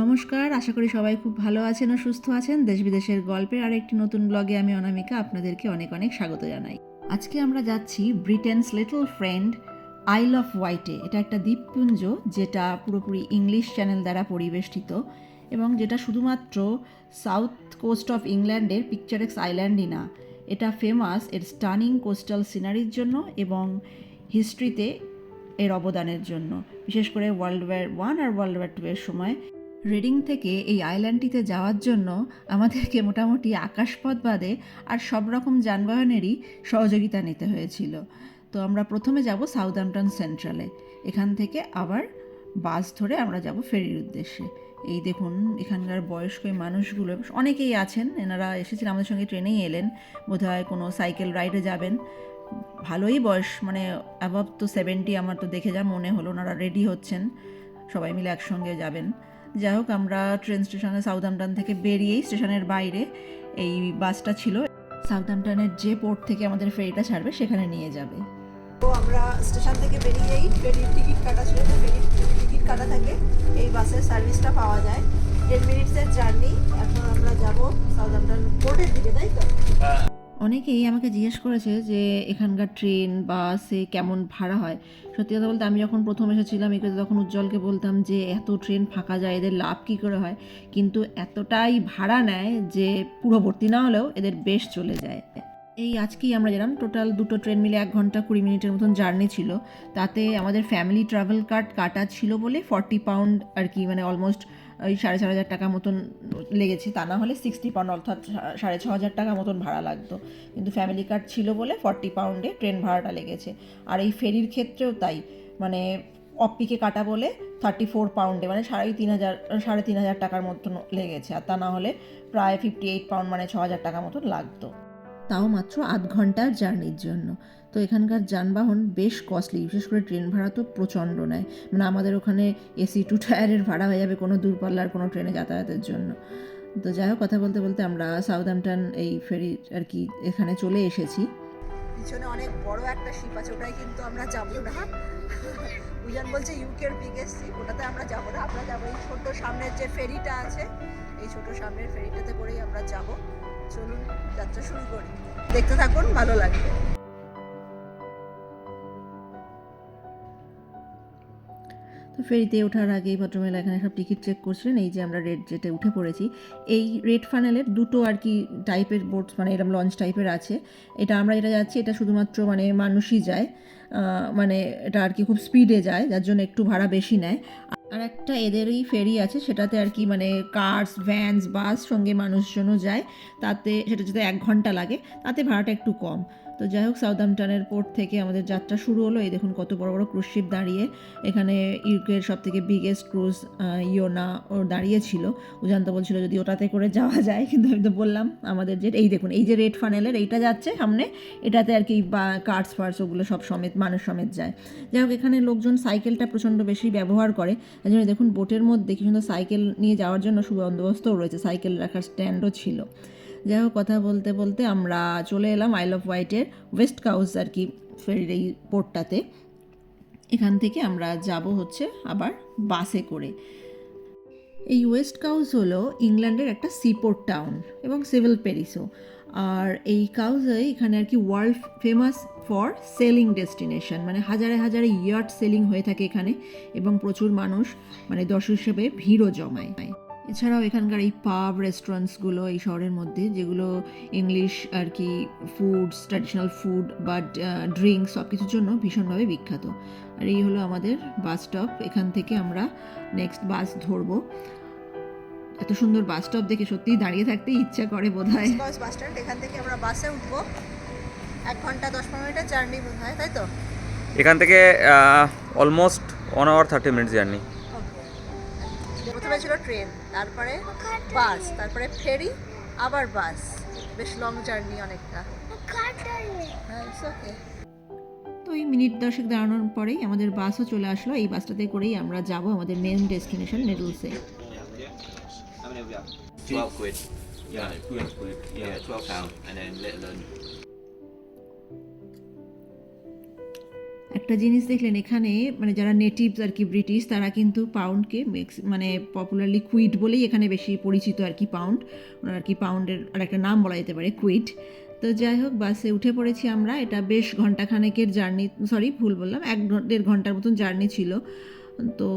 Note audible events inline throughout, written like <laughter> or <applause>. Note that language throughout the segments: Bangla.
নমস্কার, আশা করি সবাই খুব ভালো আছেন ও সুস্থ আছেন। দেশ বিদেশের গল্পের আর একটি নতুন ব্লগে আমি অনামিকা আপনাদেরকে অনেক অনেক স্বাগত জানাই। আজকে আমরা যাচ্ছি Britain's little friend Isle of হোয়াইটে এটা একটা দ্বীপপুঞ্জ যেটা পুরোপুরি ইংলিশ চ্যানেল দ্বারা পরিবেষ্টিত এবং যেটা শুধুমাত্র সাউথ কোস্ট অফ ইংল্যান্ডের পিকচারেক্স আইল্যান্ডই না। এটা ফেমাস এর স্টানিং কোস্টাল সিনারির জন্য এবং হিস্ট্রিতে এর অবদানের জন্য। বিশেষ করে ওয়ার্ল্ড ওয়ার ওয়ান আর ওয়ার্ল্ড ওয়ার টু এর সময় রেডিং থেকে এই আইল্যান্ডটিতে যাওয়ার জন্য আমাদেরকে মোটামুটি আকাশপথ বাদে আর সব রকম যানবাহনেরই সহযোগিতা নিতে হয়েছিল। তো আমরা প্রথমে যাব সাউদাম্পটন সেন্ট্রালে এখান থেকে আবার বাস ধরে আমরা যাব ফেরির উদ্দেশ্যে। এই দেখুন, এখানকার বয়স্ক মানুষগুলো, অনেকেই আছেন, এনারা এসেছিলেন আমাদের সঙ্গে ট্রেনেই এলেন। বোধহয় কোনো সাইকেল রাইডে যাবেন। ভালোই বয়স মানে অ্যাভাব তো সেভেন্টি আমার তো দেখে যা মনে হলো, ওনারা রেডি হচ্ছেন। সবাই মিলে একসঙ্গে যাবেন। যাই হোক আমরা ট্রেন স্টেশনে সাউদাম্পটন থেকে বেরিয়েই স্টেশনের বাইরে এই বাসটা ছিল। সাউদাম্পটনের যে পোর্ট থেকে আমাদের ফেরিটা ছাড়বে সেখানে নিয়ে যাবে। তো আমরা স্টেশন থেকে বেরিয়েই ফেরির টিকিট কাটা ছিল তো ফেরির টিকিট কাটা থাকে এই বাসের সার্ভিসটা পাওয়া যায়। টেন মিনিটসের জার্নি এখন আমরা যাব সাউদাম্পটন পোর্টের দিকে তাই তো? অনেকেই আমাকে জিজ্ঞেস করেছে যে এখানকার ট্রেন, বাসে কেমন ভাড়া হয়। সত্যি কথা বলতে আমি যখন প্রথম এসেছিলাম একে তখন উজ্জ্বলকে বলতাম যে এত ট্রেন ফাঁকা যায়, এদের লাভ কী করে হয়? কিন্তু এতটাই ভাড়া নেয় যে পুরোবর্তী না হলেও এদের বেশ চলে যায়। এই আজকেই আমরা গেলাম। টোটাল দুটো ট্রেন মিলে এক ঘণ্টা কুড়ি মিনিটের মতন জার্নি ছিল। তাতে আমাদের ফ্যামিলি ট্রাভেল কার্ড কাটা ছিল বলে ফর্টি পাউন্ড আর কি মানে অলমোস্ট ওই সাড়ে চার হাজার টাকা মতন লেগেছে। তা না হলে সিক্সটি পাউন্ড অর্থাৎ সাড়ে ছ হাজার টাকা মতন ভাড়া লাগতো। কিন্তু ফ্যামিলি কার্ড ছিল বলে ফর্টি পাউন্ডে ট্রেন ভাড়াটা লেগেছে। আর এই ফেরির ক্ষেত্রেও তাই। মানে অপিকে কাটা বলে থার্টি ফোর পাউন্ডে মানে সাড়ে তিন হাজার, সাড়ে তিন হাজার টাকার মতন লেগেছে। আর তা না হলে প্রায় ফিফটি এইট পাউন্ড মানে ছ হাজার টাকা মতন লাগতো। তাও মাত্র আধ ঘণ্টার জার্নির জন্য। তো এখানকার যানবাহন বেশ কস্টলি বিশেষ করে ট্রেন ভাড়া তো প্রচণ্ড নেয়। মানে আমাদের ওখানে এসি টু টায়ারের ভাড়া হয়ে যাবে কোনো দূরপাল্লার কোনো ট্রেনে যাতায়াতের জন্য। তো যাই হোক, কথা বলতে বলতে আমরা সাউদাম্পটন এই ফেরি আর কি এখানে চলে এসেছি। পিছনে অনেক বড় একটা শিপ আছে ওটাই কিন্তু আমরা যাব না। <laughs> উজান বলছে ইউকের বিগেস্ট শিপ ওটাতে আমরা যাব না। আমরা যাব এই ছোট সামনের যে ফেরিটা আছে, এই ছোট সামনের ফেরিটাতে করেই আমরা যাব। চলুন। যাত্রা শুরু করি। দেখতে থাকুন, ভালো লাগবে। তো ফেরিতে ওঠার আগে ভদ্রমহিলা এখানে সব টিকিট চেক করছিলেন। এই যে আমরা রেড জেটে উঠে পড়েছি। এই রেড ফানেলের দুটো আর কি টাইপের বোট মানে এরকম লঞ্চ টাইপের আছে। এটা আমরা যেটা যাচ্ছি, এটা শুধুমাত্র মানে মানুষই যায়। মানে এটা আর কি খুব স্পিডে যায়, যার জন্য একটু ভাড়া বেশি নেয়। আর একটা এদেরই ফেরি আছে, সেটাতে আর কি মানে কার্স ভ্যানস বাস সঙ্গে মানুষজনও যায়। তাতে সেটা যদি এক ঘণ্টা লাগে, তাতে ভাড়াটা একটু কম। তো যাই হোক সাউদাম্পটনের পোর্ট থেকে আমাদের যাত্রা শুরু হলো। এই দেখুন কত বড় বড় ক্রুজ শিপ দাঁড়িয়ে। এখানে ইউকের সব থেকে বিগেস্ট ক্রুজ ইয়োনা ও দাঁড়িয়ে ছিল। উজান্ত বলছিল যদি ওটাতে করে যাওয়া যায়, কিন্তু আমি তো বললাম আমাদের যে, এই দেখুন, এই যে রেড ফানেলের এইটা যাচ্ছে সামনে, এটাতে আর কি বা কার্স ফার্স ওগুলো সব সমেত, মানুষ সমেত যায়। যাই হোক, এখানে লোকজন সাইকেলটা প্রচণ্ড বেশি ব্যবহার করে। জন্য দেখুন, বোটের মধ্যে কি সুন্দর সাইকেল নিয়ে যাওয়ার জন্য সুবন্দোবস্তও রয়েছে, সাইকেল রাখার স্ট্যান্ডও ছিল। যাই হোক, কথা বলতে বলতে আমরা চলে এলাম আইল অফ হোয়াইটের ওয়েস্ট কাউস আর কি ফেরির এই পোর্টটাতে এখান থেকে আমরা যাব হচ্ছে আবার বাসে করে। এই ওয়েস্ট কাউস হলো ইংল্যান্ডের একটা সিপোর্ট টাউন এবং সিভিল প্যারিসও আর এই কাউজে এখানে আর কি world famous for sailing destination মানে হাজারে হাজারে ইয়ার্ড সেলিং হয়ে থাকে এখানে, এবং প্রচুর মানুষ মানে দর্শক হিসেবে ভিড়ও জমায়। এছাড়াও এখানকার এই পাব রেস্টুরেন্টসগুলো এই শহরের মধ্যে, যেগুলো ইংলিশ আর কি ফুডস ট্র্যাডিশনাল ফুড বা ড্রিঙ্কস সব কিছুর জন্য ভীষণভাবে বিখ্যাত। আর এই হলো আমাদের বাস স্টপ এখান থেকে আমরা নেক্সট বাস ধরবো। এত সুন্দর বাস স্টপ দেখে সত্যিই দাঁড়িয়ে থাকতে ইচ্ছা করে বোধ হয় বাস স্ট্যান্ড এখান থেকে আমরা বাসে উঠবো। এক ঘণ্টা দশ পনেরো মিনিটের জার্নি বোধ হয় তাই তো এখান থেকে almost one hour thirty minutes journey প্রথমে ছিল ট্রেন তারপরে বাস তারপরে ফেরি আবার বাস বেশ লং জার্নি অনেকটা হ্যাঁ তো এই মিনিট দশেক দাঁড়ানোর পরেই আমাদের বাসও চলে আসলো এই বাসটাতে করেই আমরা যাব আমাদের মেন ডেস্টিনেশন নেডলসে got? 12 quid. Yeah, 12 quid. Yeah, 12 pound. And then little and একটা জিনিস দেখলেন এখানে মানে যারা নেটিভস আর কি ব্রিটিশ তারা কিন্তু পাউন্ডকে মানে পপুলারলি কুইট বলেই এখানে বেশি পরিচিত আর কি পাউন্ড আর কি পাউন্ডের আর একটা নাম বলা যেতে পারে কুইট তো যাই হোক, বাসে উঠে পড়েছি আমরা। এটা বেশ ঘন্টাখানেকের জার্নি সরি ভুল বললাম, এক দেড় ঘণ্টার মতন জার্নি ছিল। তো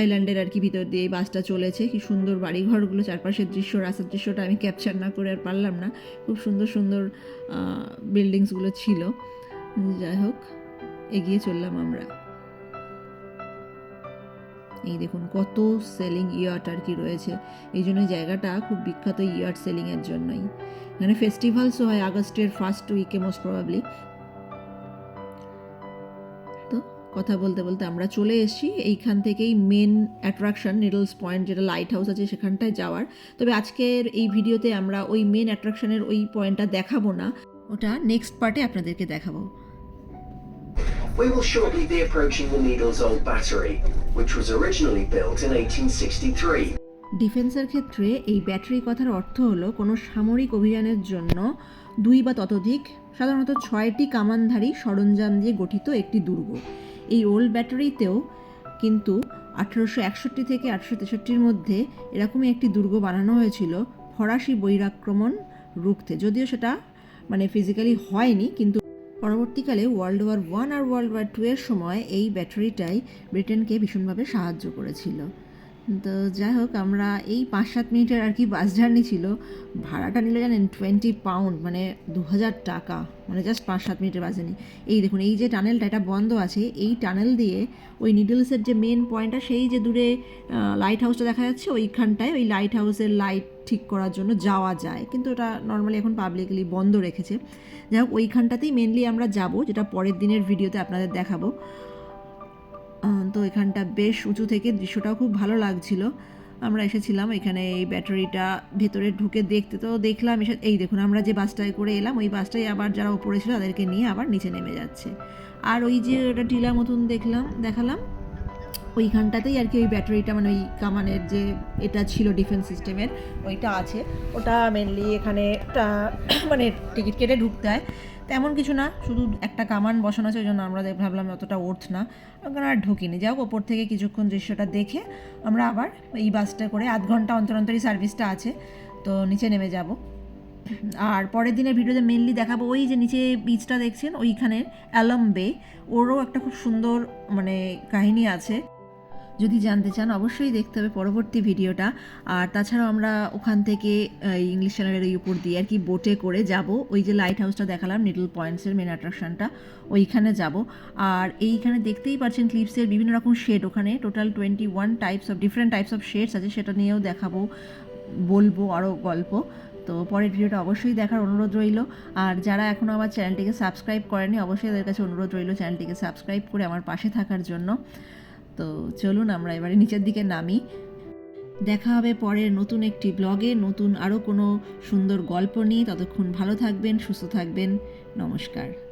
আইল্যান্ডের আর কি ভিতর দিয়ে বাসটা চলেছে। কি সুন্দর বাড়িঘরগুলো, চারপাশের দৃশ্য, রাস্তার দৃশ্যটা আমি ক্যাপচার না করে আর পারলাম না। খুব সুন্দর সুন্দর বিল্ডিংসগুলো ছিল। যাই হোক। এগিয়ে চললাম আমরা। এই দেখুন, কত সেলিং ইয়ার্ট আর কি রয়েছে। এই জন্য জায়গাটা খুব বিখ্যাত ইয়ার্ট সেলিংয়ের জন্যই। এখানে ফেস্টিভ্যালসও হয়, আগস্টের ফার্স্ট উইকে মোস্ট প্রবাবলি তো কথা বলতে বলতে আমরা চলে এসেছি এইখান থেকেই মেন অ্যাট্রাকশন নিডলস পয়েন্ট যেটা লাইট হাউস আছে সেখানটায় যাওয়ার। তবে আজকের এই ভিডিওতে আমরা ওই মেন অ্যাট্রাকশনের ওই পয়েন্টটা দেখাবো না। ওটা নেক্সট পার্টে আপনাদেরকে দেখাবো। We will shortly be approaching the Needles Old Battery, which was originally built in 1863. ডিফেন্সের ক্ষেত্রে এই ব্যাটারি কথার অর্থ হলো কোনো সামরিক অভিযানের জন্য দুই বা ততোধিক সাধারণত ছয়টি কামানধারী সরঞ্জাম দিয়ে গঠিত একটি দুর্গ। এই ওল্ড ব্যাটারিতেও কিন্তু আঠারোশো একষট্টি থেকে আঠেরোশো তেষট্টির মধ্যে এরকমই একটি দুর্গ বানানো হয়েছিল। ফরাসি বৈরাক্রমণ রুখতে। যদিও সেটা মানে ফিজিক্যালি হয়নি কিন্তু পরবর্তীকালে ওয়ার্ল্ড ওয়ার ওয়ান আর ওয়ার্ল্ড ওয়ার টু এর সময় এই ব্যাটারিটাই ব্রিটেনকে ভীষণভাবে সাহায্য করেছিল। তো যাই হোক আমরা এই পাঁচ সাত মিনিটের আর কি বাস জার্নি ছিল, ভাড়াটা নিলে জানেন টোয়েন্টি পাউন্ড মানে দু হাজার টাকা মানে জাস্ট পাঁচ সাত মিনিটের বাস জার্নি। এই দেখুন, এই যে টানেলটা এটা বন্ধ আছে, এই টানেল দিয়ে ওই নিডলসের যে মেন পয়েন্টটা সেই যে দূরে লাইট হাউসটা দেখা যাচ্ছে, ওইখানটায় ওই লাইট হাউসের লাইট ঠিক করার জন্য যাওয়া যায়। কিন্তু ওটা নর্মালি এখন পাবলিকলি বন্ধ রেখেছে। যাই হোক ওইখানটাতেই মেনলি আমরা যাব, যেটা পরের দিনের ভিডিওতে আপনাদের দেখাবো। তো এখানটা বেশ উঁচু থেকে দৃশ্যটাও খুব ভালো লাগছিল। আমরা এসেছিলাম এখানে এই ব্যাটারিটা ভেতরে ঢুকে দেখতে তো দেখলাম এসে এই দেখুন, আমরা যে বাসটায় করে এলাম, ওই বাসটাই আবার যারা ওপরে ছিল তাদেরকে নিয়ে আবার নিচে নেমে যাচ্ছে। আর ওই যে ওটা টিলা মতন দেখলাম, দেখালাম? ওইখানটাতেই আর কি ওই ব্যাটারিটা মানে ওই কামানের যে এটা ছিল ডিফেন্স সিস্টেমের ওইটা আছে। ওটা মেনলি এখানে মানে টিকিট কেটে ঢুকতে হয়। তেমন কিছু না, শুধু একটা কামান বসানো আছে, ওই জন্য আমরা ভাবলাম অতটা ওর্থ না। ওখানে আর ঢুকিনি। হোক, ওপর থেকে কিছুক্ষণ দৃশ্যটা দেখে আমরা আবার এই বাসটা করে আধ ঘণ্টা অন্তর অন্তরই সার্ভিসটা আছে, তো নিচে নেমে যাব। আর পরের দিনের ভিডিওতে মেনলি দেখাবো ওই যে নিচে বিচটা দেখছেন, ওইখানে অ্যালম বে ওরও একটা খুব সুন্দর মানে কাহিনী আছে। যদি জানতে চান, অবশ্যই দেখতে হবে পরবর্তী ভিডিওটা। আর তাছাড়াও আমরা ওখান থেকে ইংলিশ চ্যানেলের ওই উপর দিয়ে আর কি বোটে করে যাব। ওই যে লাইট হাউসটা দেখালাম নিডল পয়েন্টসের মেন অ্যাট্রাকশনটা ওইখানে যাব। আর এইখানে দেখতেই পাচ্ছেন ক্লিপসের বিভিন্ন রকম শেড ওখানে। Total twenty one types of different types of shades আছে, সেটা নিয়েও দেখাবো, বলব আরও গল্প। তো পরের ভিডিওটা অবশ্যই দেখার অনুরোধ রইল। আর যারা এখনও আমার চ্যানেলটিকে সাবস্ক্রাইব করেনি অবশ্যই তাদের কাছে অনুরোধ রইল চ্যানেলটিকে সাবস্ক্রাইব করে আমার পাশে থাকার জন্য। তো চলুন আমরা এবারে নিচের দিকে নামি। দেখা হবে পরের নতুন একটি ব্লগে। নতুন আরও কোনো সুন্দর গল্প নিয়ে। ততক্ষণ ভালো থাকবেন, সুস্থ থাকবেন। নমস্কার।